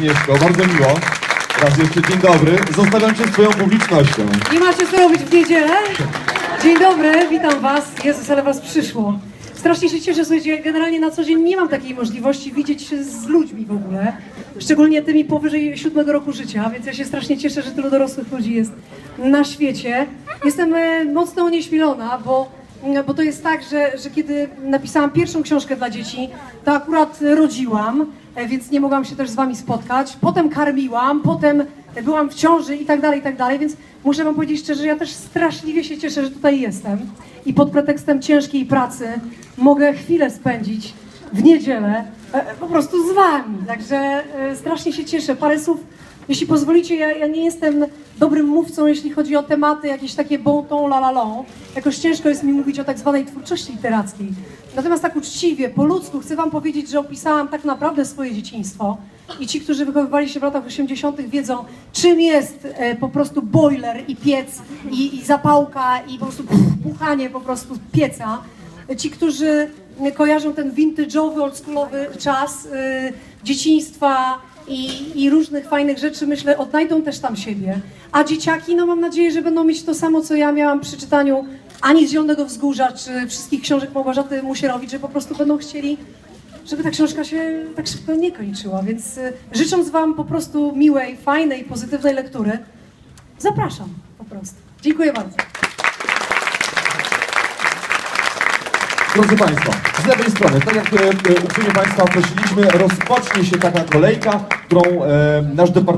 Agnieszko, bardzo miło. Raz jeszcze dzień dobry. Zostawiam Cię z Twoją publicznością. Nie macie co robić w niedzielę? Dzień dobry, witam was. Jezus, ale was przyszło. Strasznie się cieszę, słuchajcie, generalnie na co dzień nie mam takiej możliwości widzieć się z ludźmi w ogóle. Szczególnie tymi powyżej siódmego roku życia, więc ja się strasznie cieszę, że tylu dorosłych ludzi jest na świecie. Jestem e, mocno onieśmielona, bo, bo to jest tak, że, że kiedy napisałam pierwszą książkę dla dzieci, to akurat rodziłam, e, więc nie mogłam się też z wami spotkać. Potem karmiłam, potem byłam w ciąży i tak dalej, i tak dalej, więc muszę wam powiedzieć szczerze, że ja też straszliwie się cieszę, że tutaj jestem i pod pretekstem ciężkiej pracy mogę chwilę spędzić w niedzielę e, po prostu z wami. Także e, strasznie się cieszę. Parę słów, jeśli pozwolicie, ja, ja nie jestem dobrym mówcą, jeśli chodzi o tematy jakieś takie bon ton, la la la. Jakoś ciężko jest mi mówić o tak zwanej twórczości literackiej. Natomiast tak uczciwie, po ludzku chcę wam powiedzieć, że opisałam tak naprawdę swoje dzieciństwo. I ci, którzy wychowywali się w latach 80., wiedzą, czym jest e, po prostu boiler i piec, i, i zapałka, i po prostu puchanie po prostu pieca. Ci, którzy kojarzą ten vintage'owy, oldschoolowy czas e, dzieciństwa i, i różnych fajnych rzeczy, myślę, odnajdą też tam siebie. A dzieciaki, no mam nadzieję, że będą mieć to samo, co ja miałam przy czytaniu ani z Zielonego Wzgórza, czy wszystkich książek Małgorzaty Musierowicz, że po prostu będą chcieli żeby ta książka się tak szybko nie kończyła. Więc y, życząc Wam po prostu miłej, fajnej, pozytywnej lektury, zapraszam po prostu. Dziękuję bardzo. Drodzy Państwo, z lewej strony, tak jak e, e, uprzejmie Państwa prosiliśmy, rozpocznie się taka kolejka, którą e, nasz departament